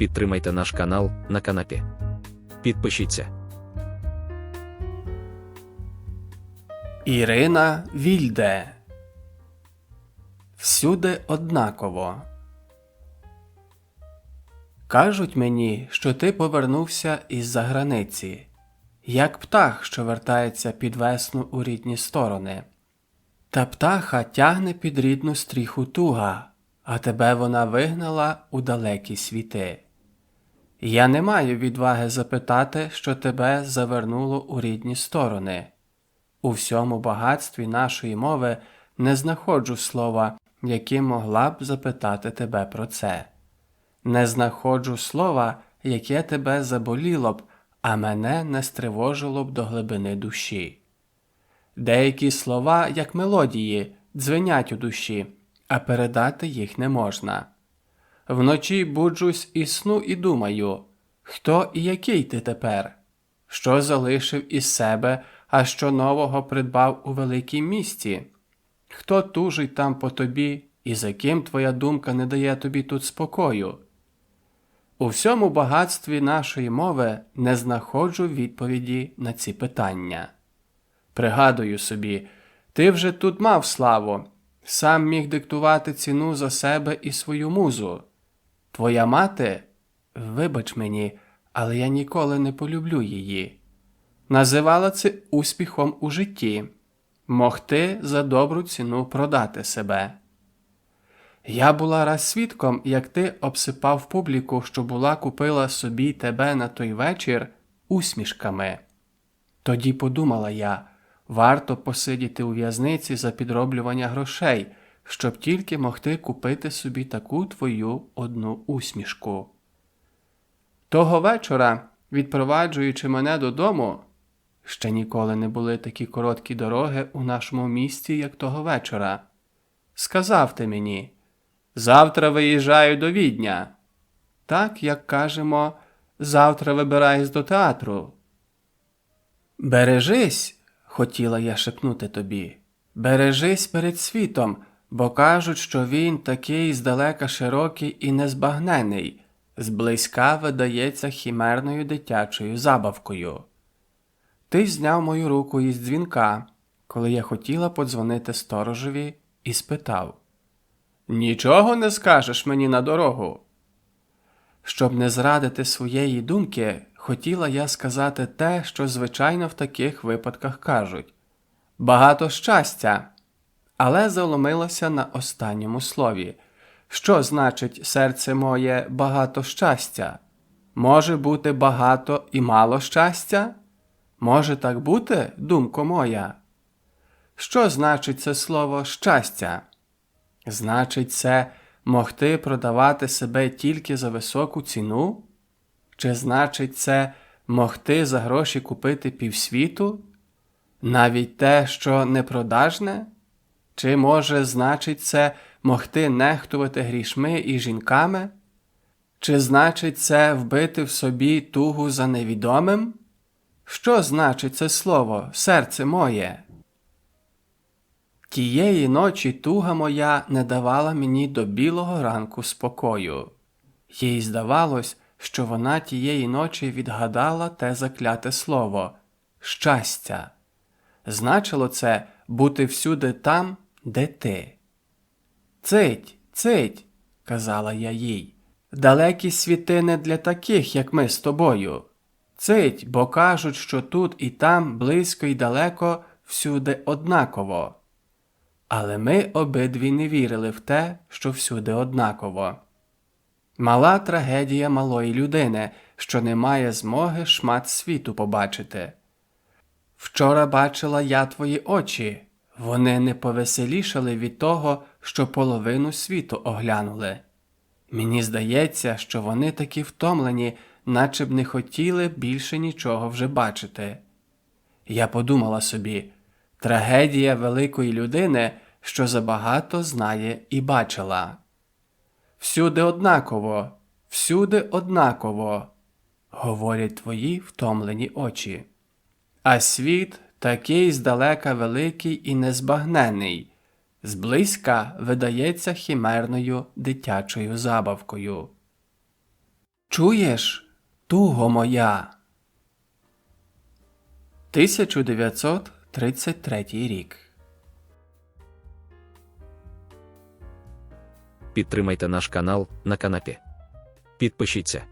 підтримайте наш канал на канапі. Підпишіться. Ірина Вільде. Всюди однаково. Кажуть мені, що ти повернувся із-за границі, як птах, що вертається під весну у рідні сторони. Та птаха тягне під рідну стріху туга, а тебе вона вигнала у далекі світи. Я не маю відваги запитати, що тебе завернуло у рідні сторони. У всьому багатстві нашої мови не знаходжу слова, яким могла б запитати тебе про це. Не знаходжу слова, яке тебе заболіло б, а мене не стривожило б до глибини душі. Деякі слова, як мелодії, дзвенять у душі, а передати їх не можна. Вночі буджусь і сну і думаю, хто і який ти тепер? Що залишив із себе, а що нового придбав у великім місті? Хто тужить там по тобі, і за ким твоя думка не дає тобі тут спокою? У всьому багатстві нашої мови не знаходжу відповіді на ці питання. Пригадую собі, ти вже тут мав славу, сам міг диктувати ціну за себе і свою музу. Твоя мати, вибач мені, але я ніколи не полюблю її. Називала це успіхом у житті, могти за добру ціну продати себе. Я була раз свідком, як ти обсипав публіку, що була купила собі тебе на той вечір усмішками. Тоді подумала я, варто посидіти у в'язниці за підроблювання грошей, щоб тільки могти купити собі таку твою одну усмішку. Того вечора, відпроваджуючи мене додому, ще ніколи не були такі короткі дороги у нашому місті, як того вечора. Сказав ти мені, завтра виїжджаю до відня. Так, як кажемо, завтра вибираюсь до театру. Бережись, хотіла я шепнути тобі. Бережись перед світом, бо кажуть, що він такий здалека широкий і незбагнений, зблизька видається хімерною дитячою забавкою. Ти зняв мою руку із дзвінка, коли я хотіла подзвонити сторожеві, і спитав Нічого не скажеш мені на дорогу. Щоб не зрадити своєї думки, хотіла я сказати те, що звичайно в таких випадках кажуть багато щастя, але заломилася на останньому слові. Що значить серце моє багато щастя? Може бути багато і мало щастя? Може так бути, думко моя? Що значить це слово щастя? Значить, це могти продавати себе тільки за високу ціну? Чи значить це могти за гроші купити півсвіту? Навіть те, що непродажне? Чи може значить це могти нехтувати грішми і жінками? Чи значить це вбити в собі тугу за невідомим? Що значить це слово, серце моє? Тієї ночі туга моя не давала мені до білого ранку спокою. Їй здавалось, що вона тієї ночі відгадала те закляте слово щастя. Значило це бути всюди там, де ти. Цить, цить, казала я їй, далекі світи не для таких, як ми з тобою. Цить, бо кажуть, що тут і там, близько і далеко, всюди однаково. Але ми обидві не вірили в те, що всюди однаково. Мала трагедія малої людини, що не має змоги шмат світу побачити. Вчора бачила я твої очі, вони не повеселішали від того, що половину світу оглянули. Мені здається, що вони такі втомлені, наче б не хотіли більше нічого вже бачити. Я подумала собі трагедія великої людини, що забагато знає і бачила. Всюди однаково, всюди однаково, говорять твої втомлені очі. А світ такий здалека великий і незбагнений, зблизька видається хімерною дитячою забавкою. Чуєш, туго моя. 1933 рік. Підтримайте наш канал на канапі. Підпишіться.